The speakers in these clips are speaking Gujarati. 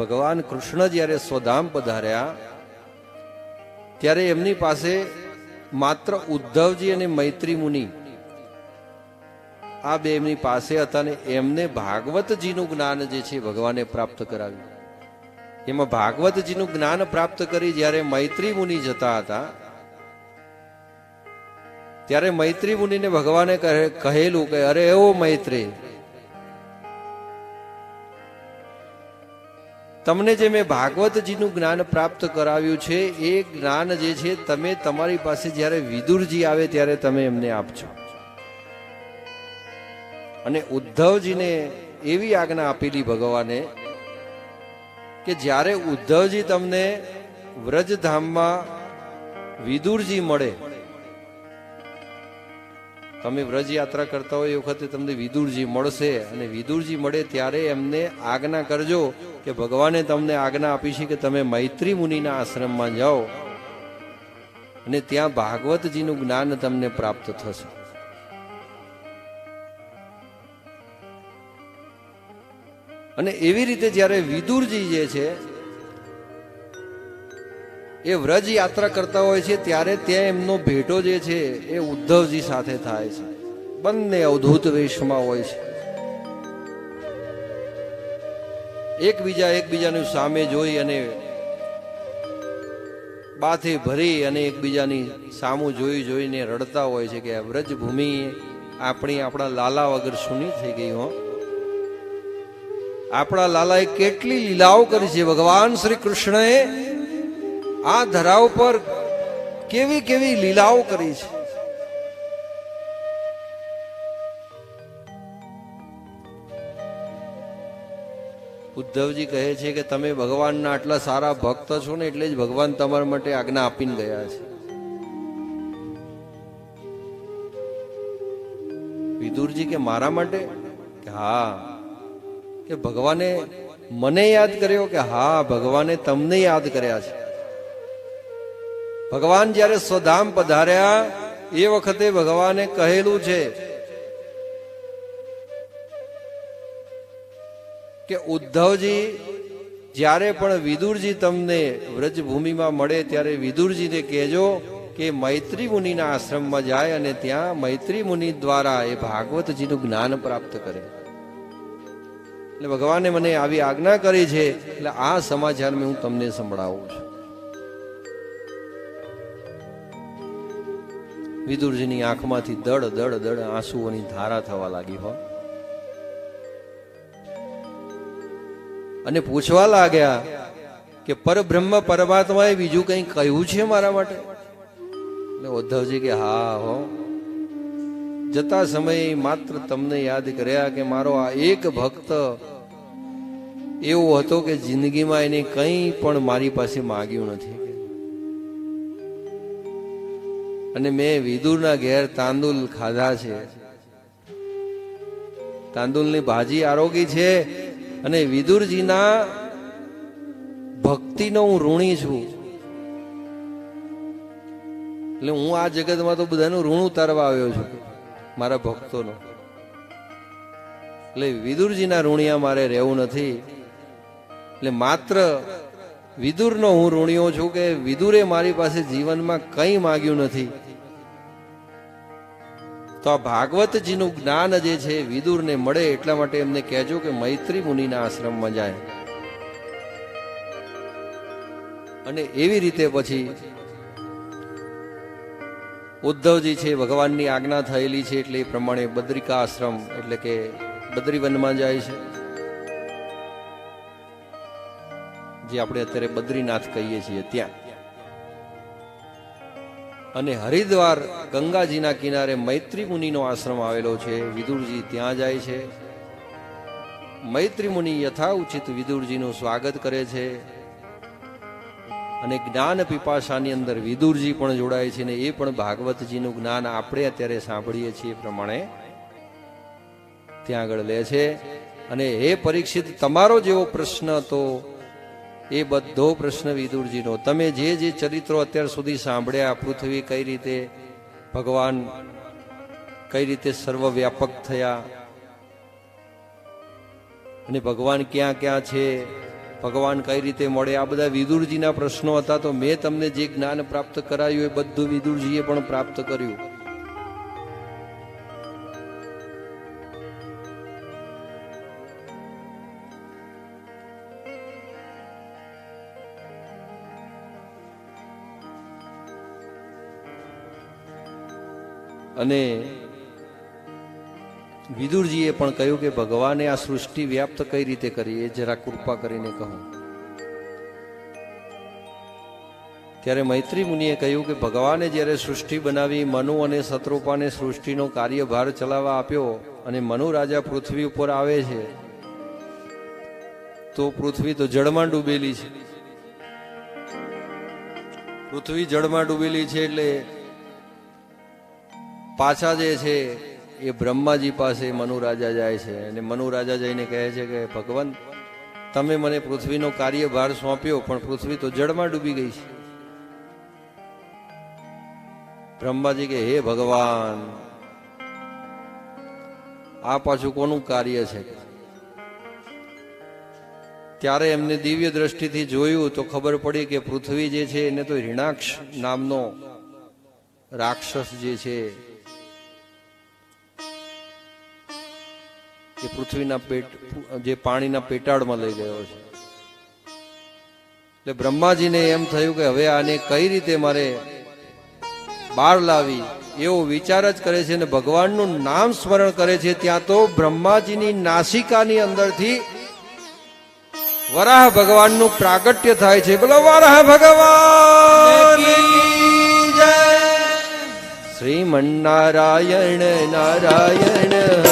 ભગવાન કૃષ્ણ જ્યારે સ્વધામ પધાર્યા, ત્યારે એમની પાસે માત્ર ઉદ્ધવજી અને મૈત્રી મુનિ આ બે એમની પાસે હતા ને એમને ભાગવતજીનું જ્ઞાન જે છે ભગવાને પ્રાપ્ત કરાવ્યું. એમાં ભાગવતજીનું જ્ઞાન પ્રાપ્ત કરી જ્યારે મૈત્રી મુનિ જતા હતા, ત્યારે મૈત્રી મુનિને ભગવાને કહે- કહેલું કે અરે એવો મૈત્રી તમને જે મેં ભાગવતજીનું જ્ઞાન પ્રાપ્ત કરાવ્યું છે, એ જ્ઞાન જે છે, તમે તમારી પાસે જ્યારે વિદુરજી આવે ત્યારે તમે એમને આપજો. અને ઉદ્ધવજીને એવી આજ્ઞા આપેલી ભગવાને કે જ્યારે ઉદ્ધવજી તમને વ્રજધામમાં વિદુરજી મળે, તમે વ્રજ યાત્રા કરતા હોય એ વખતે તમને વિદુરજી મળશે અને વિદુરજી મળે ત્યારે એમને આજ્ઞા કરજો કે ભગવાને તમને આજ્ઞા આપી છે કે તમે મૈત્રી મુનિના આશ્રમમાં જાઓ અને ત્યાં ભાગવતજીનું જ્ઞાન તમને પ્રાપ્ત થશે. અને એવી રીતે જ્યારે વિદુરજી જે છે, એ વ્રજ યાત્રા કરતા હોય છે, ત્યારે ત્યાં એમનો ભેટો જે છે, એ ઉદ્ધવજી સાથે થાય છે. બંને અવધૂત વેશમાં હોય છે. એકબીજા એકબીજાની સામે જોઈ અને બાથે ભરી અને એકબીજાની સામું જોઈ જોઈને રડતા હોય છે કે વ્રજભૂમિ આપણી આપણા લાલા વગર સુની થઈ ગઈ હો. આપણા લાલાએ કેટલી લીલાઓ કરી છે. ભગવાન શ્રી કૃષ્ણએ આ ધરાવ પર કેવી કેવી લીલાઓ કરી છે. ઉદ્ધવજી કહે છે કે તમે ભગવાનના આટલા સારા ભક્ત છો ને એટલે જ ભગવાન તમારા માટે આજ્ઞા આપીને ગયા છે. વિદુરજી કે મારા માટે? કે હા. કે ભગવાને મને યાદ કર્યો કે હા, ભગવાને તમને યાદ કર્યા છે. ભગવાન જ્યારે સ્વધામ પધાર્યા, એ વખતે ભગવાને કહેલું છે કે ઉદ્ધવજી, જ્યારે પણ વિદુરજી તમને વ્રજભૂમિમાં મળે, ત્યારે વિદુરજીને કહેજો કે મૈત્રી મુનિના આશ્રમમાં જાય અને ત્યાં મૈત્રી મુનિ દ્વારા એ ભાગવતજીનું જ્ઞાન પ્રાપ્ત કરે. એટલે ભગવાને મને આવી આજ્ઞા કરી છે, એટલે આ સમાચાર મેં હું તમને સંભળાવું છું. વિદુરજીની આંખમાંથી દડ દડ દડ આંસુઓની ધારા થવા લાગી હો. અને પૂછવા લાગ્યા કે પરબ્રહ્મ પરમાત્માએ બીજું કંઈ કહ્યું છે મારા માટે? એટલે ઉદ્ધવજી કે, હા, હો. જતા સમયે માત્ર તમને યાદ કર્યા કે મારો આ એક ભક્ત એવો હતો કે જિંદગીમાં એને કંઈ પણ મારી પાસે માગ્યું નથી. અને મેં વિદુરના ઘેર તાંદુલ ખાધા છે. તાંદુલની ભાજી આરોગી છે અને વિદુરજીના ભક્તિનો હું ઋણી છું. એટલે હું આ જગતમાં તો બધાનું ઋણ ઉતારવા આવ્યો છું, મારા ભક્તોનો. એટલે વિદુરજીના ઋણિયા મારે રહેવું નથી. એટલે માત્ર વિદુરનો હું ઋણિયો છું કે વિદુરે મારી પાસે જીવનમાં કંઈ માગ્યું નથી. તો આ ભાગવતજીનું જ્ઞાન જે છે, વિદુરને મળે એટલા માટે એમને કહેજો કે મૈત્રી મુનિના આશ્રમમાં જાય. અને એવી રીતે પછી ઉદ્ધવજી છે, ભગવાનની આજ્ઞા થયેલી છે એટલે એ પ્રમાણે બદ્રિકા આશ્રમ એટલે કે બદ્રીવનમાં જાય છે. જે આપણે અત્યારે બદ્રીનાથ કહીએ છીએ ત્યાં. અને હરિદ્વાર ગંગાજીના કિનારે મૈત્રી મુનિનો આશ્રમ આવેલો છે. વિદુરજી ત્યાં જાય છે. મૈત્રી મુનિ યથાઉચિત વિદુરજીનું સ્વાગત કરે છે. અને જ્ઞાન પીપાસાની અંદર વિદુરજી પણ જોડાય છે ને એ પણ ભાગવતજીનું જ્ઞાન આપણે અત્યારે સાંભળીએ છીએ પ્રમાણે ત્યાં આગળ લે છે. અને હે પરીક્ષિત, તમારો જેવો પ્રશ્ન હતો એ બધો પ્રશ્ન વિદુરજીનો. તમે જે જે ચરિત્રો અત્યાર સુધી સાંભળ્યા, પૃથ્વી કઈ રીતે ભગવાન કઈ રીતે સર્વવ્યાપક થયા અને ભગવાન ક્યાં ક્યાં છે, ભગવાન કઈ રીતે મળે, આ બધા વિદુરજીના પ્રશ્નો હતા. તો મેં તમને જે જ્ઞાન પ્રાપ્ત કરાયું એ બધું વિદુરજીએ પણ પ્રાપ્ત કર્યું. અને વિદુરજીએ પણ કહ્યું કે ભગવાને આ સૃષ્ટિ વ્યાપ્ત કઈ રીતે કરી એ જરા કૃપા કરીને કહું. ત્યારે મૈત્રી મુનિએ કહ્યું કે ભગવાને જ્યારે સૃષ્ટિ બનાવી, મનુ અને શત્રુપાને સૃષ્ટિનો કાર્યભાર ચલાવવા આપ્યો અને મનુ રાજા પૃથ્વી ઉપર આવે છે, તો પૃથ્વી તો જળમાં ડૂબેલી છે. પૃથ્વી જળમાં ડૂબેલી છે એટલે પાછા જે છે એ બ્રહ્માજી પાસે મનુ રાજા જાય છે અને મનુ રાજા જઈને કહે છે કે, ભગવાન, તમે મને પૃથ્વીનો કાર્યભાર સોંપ્યો, પણ પૃથ્વી તો જળમાં ડૂબી ગઈ છે. બ્રહ્માજી કે હે ભગવાન, આ પાછું કોનું કાર્ય છે? ત્યારે એમને દિવ્ય દ્રષ્ટિથી જોયું તો ખબર પડી કે પૃથ્વી જે છે એને તો હિણાક્ષ નામનો રાક્ષસ જે છે એ પૃથ્વીના પેટ જે પાણીના પેટાળમાં લઈ ગયો છે. એટલે બ્રહ્માજીને એમ થયું કે હવે આને કઈ રીતે મારે બહાર લાવી એવો વિચાર જ કરે છે અને ભગવાનનું નામ સ્મરણ કરે છે ત્યાં તો બ્રહ્માજીની નાસિકાની અંદરથી વરાહ ભગવાનનું પ્રાગટ્ય થાય છે. બોલો વરાહ ભગવાન! શ્રીમન્નારાયણ નારાયણ!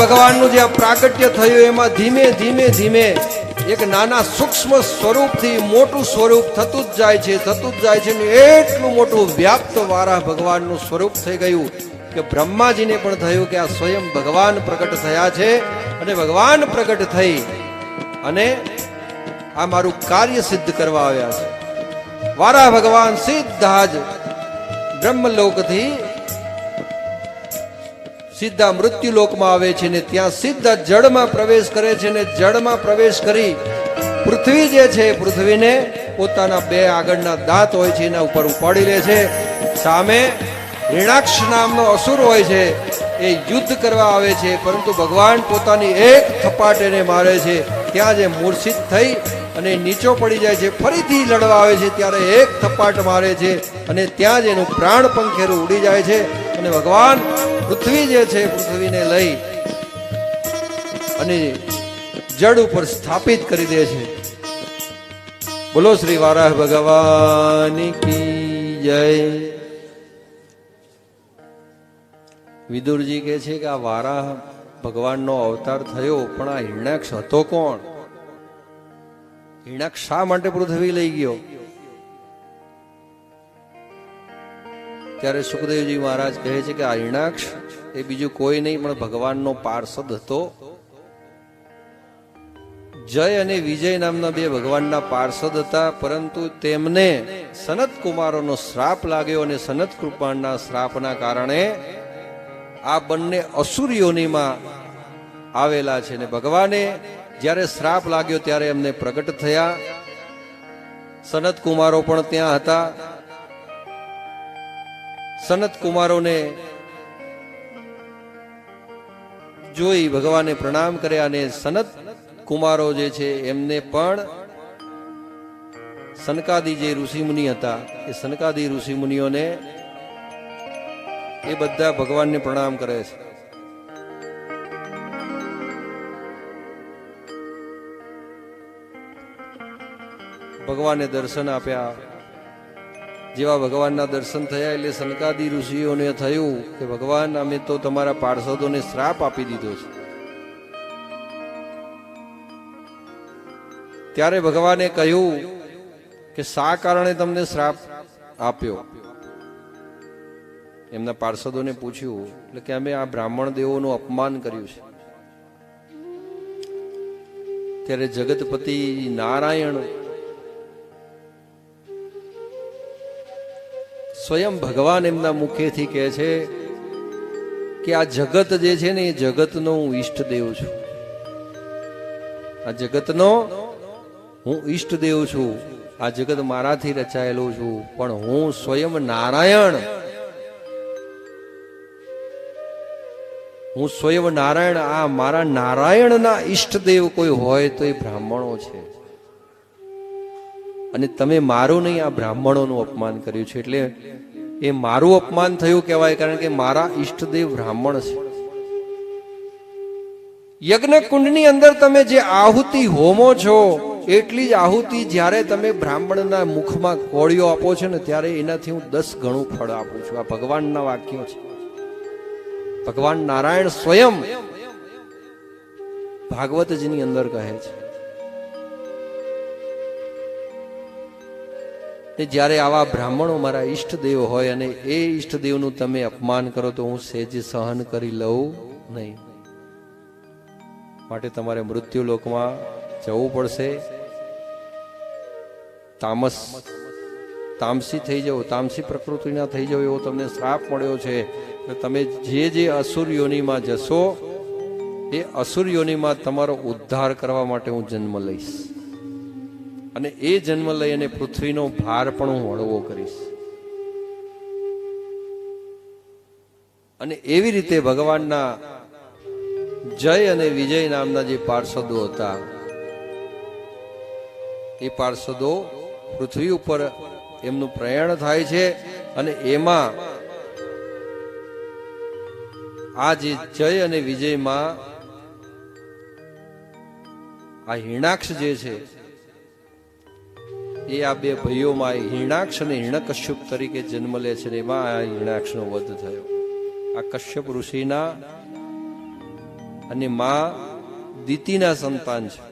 ભગવાનનું જે પ્રાગટ્ય થયું એમાં ધીમે ધીમે ધીમે એક નાના સૂક્ષ્મ સ્વરૂપથી મોટું સ્વરૂપ થતું જ જાય છે, થતું જ જાય છે ને એટલું મોટું વ્યાપ્ત વારા ભગવાનનું સ્વરૂપ થઈ ગયું કે બ્રહ્માજીને પણ થયું કે આ સ્વયં ભગવાન પ્રગટ થયા છે અને ભગવાન પ્રગટ થઈ અને આ મારું કાર્ય સિદ્ધ કરવા આવ્યા છે. વારા ભગવાન સીધા જ બ્રહ્મલોકથી સીધા મૃત્યુલોકમાં આવે છે ને ત્યાં સીધા જળમાં પ્રવેશ કરે છે ને જળમાં પ્રવેશ કરી પૃથ્વી જે છે પૃથ્વીને પોતાના બે આગળના દાંત હોય છે એના ઉપર ઉપાડી લે છે. સામે ઋણાક્ષ નામનો અસુર હોય છે એ યુદ્ધ કરવા આવે છે, પરંતુ ભગવાન પોતાની એક થપાટ એને મારે છે. ત્યાં જે મૂર્છિત થઈ અને નીચો પડી જાય છે, ફરીથી લડવા આવે છે, ત્યારે એક થપાટ મારે છે અને ત્યાં જ એનું પ્રાણ પંખેરું ઉડી જાય છે અને ભગવાન પૃથ્વી જે છે પૃથ્વીને લઈ અને જડ ઉપર સ્થાપિત કરી દે છે. બોલો શ્રી વારાહ ભગવાન કી જય. વિદુરજી કે છે કે આ વારાહ ભગવાનનો અવતાર થયો, પણ આ હિરણાક્ષ હતો કોણ? હિરણાક્ષ શા માટે પૃથ્વી લઈ ગયો? ત્યારે સુખદેવજી મહારાજ કહે છે કે આ હિણાક્ષ એ બીજું કોઈ નહીં, પણ ભગવાનનો પાર્ષદ હતો. જય અને વિજય નામના બે ભગવાનના પાર્ષદ હતા, પરંતુ તેમને સનત કુમારોનો શ્રાપ લાગ્યો અને સનત કૃપાણના શ્રાપના કારણે આ બંને અસુરીઓનીમાં આવેલા છે ને ભગવાને જ્યારે શ્રાપ લાગ્યો ત્યારે એમને પ્રગટ થયા. સનત કુમારો પણ ત્યાં હતા. સનત કુમારોને જોઈ ભગવાને પ્રણામ કર્યા અને સનત કુમારો જે છે, એમને પણ સનકાદી જે ઋષિમુનિ હતા, એ સનકાદી ઋષિમુનિઓને એ બધા ભગવાનને પ્રણામ કરે છે. ભગવાને દર્શન આપ્યા. જેવા ભગવાનના દર્શન થયા એટલે સનકાદી ઋષિઓને થયું કે ભગવાન, અમે તો તમારા પાર્ષદોને શ્રાપ આપી દીધો છે. ત્યારે ભગવાને કહ્યું કે શા કારણે તમને શ્રાપ આપ્યો? એમના પાર્ષદોને પૂછ્યું, એટલે કે અમે આ બ્રાહ્મણ દેવોનું અપમાન કર્યું છે. ત્યારે જગતપતિ નારાયણ સ્વયં ભગવાન એમના મુખેથી કહે છે કે આ જગત જે છે ને એ જગતનો હું ઈષ્ટદેવ છું. આ જગતનો હું ઈષ્ટદેવ છું. આ જગત મારાથી રચાયેલું છું. પણ હું સ્વયં નારાયણ. હું સ્વયં નારાયણ. આ મારા નારાયણના ઈષ્ટદેવ કોઈ હોય તો એ બ્રાહ્મણો છે. અને તમે મારું નહીં, આ બ્રાહ્મણોનું અપમાન કર્યું છે. એટલે એ મારું અપમાન થયું કહેવાય, કારણ કે મારા ઈષ્ટદેવ બ્રાહ્મણ છે. યજ્ઞ કુંડની અંદર તમે જે આહુતિ હોમો છો, એટલી જ આહુતિ જ્યારે તમે બ્રાહ્મણના મુખમાં કોળીઓ આપો છો ને, ત્યારે એનાથી હું દસ ગણું ફળ આપું છું. આ ભગવાનના વાક્યો છે. ભગવાન નારાયણ સ્વયં ભાગવતજીની અંદર કહે છે. ને જ્યારે આવા બ્રાહ્મણો મારા ઈષ્ટદેવ હોય અને એ ઈષ્ટદેવનું તમે અપમાન કરો તો હું સેજ સહન કરી લઉં નહીં. માટે તમારે મૃત્યુ લોકમાં જવું પડશે. તામસ, તામસી થઈ જાઓ, તામસી પ્રકૃતિના થઈ જાઓ એવો તમને શ્રાપ મળ્યો છે એટલે તમે જે જે અસુર યોનિમાં જશો, એ અસુર યોનિમાં તમારો ઉદ્ધાર કરવા માટે હું જન્મ લઈશ. અને એ જન્મ લઈ અને પૃથ્વીનો ભાર પણ હું હળવો કરીશ. અને એવી રીતે ભગવાનના જય અને વિજય નામના જે પાર્ષદો હતા, એ પાર્ષદો પૃથ્વી ઉપર એમનું પ્રયાણ થાય છે અને એમાં આ જે જય અને વિજયમાં આ હિણાક્ષ જે છે એ આ બે ભાઈઓમાં હિરણાક્ષ અને હિરણકશ્યપ તરીકે જન્મ લે છે એમાં આ હિરણાક્ષનો વધ થયો. આ કશ્યપ ઋષિના અને મા દીતિના સંતાન છે.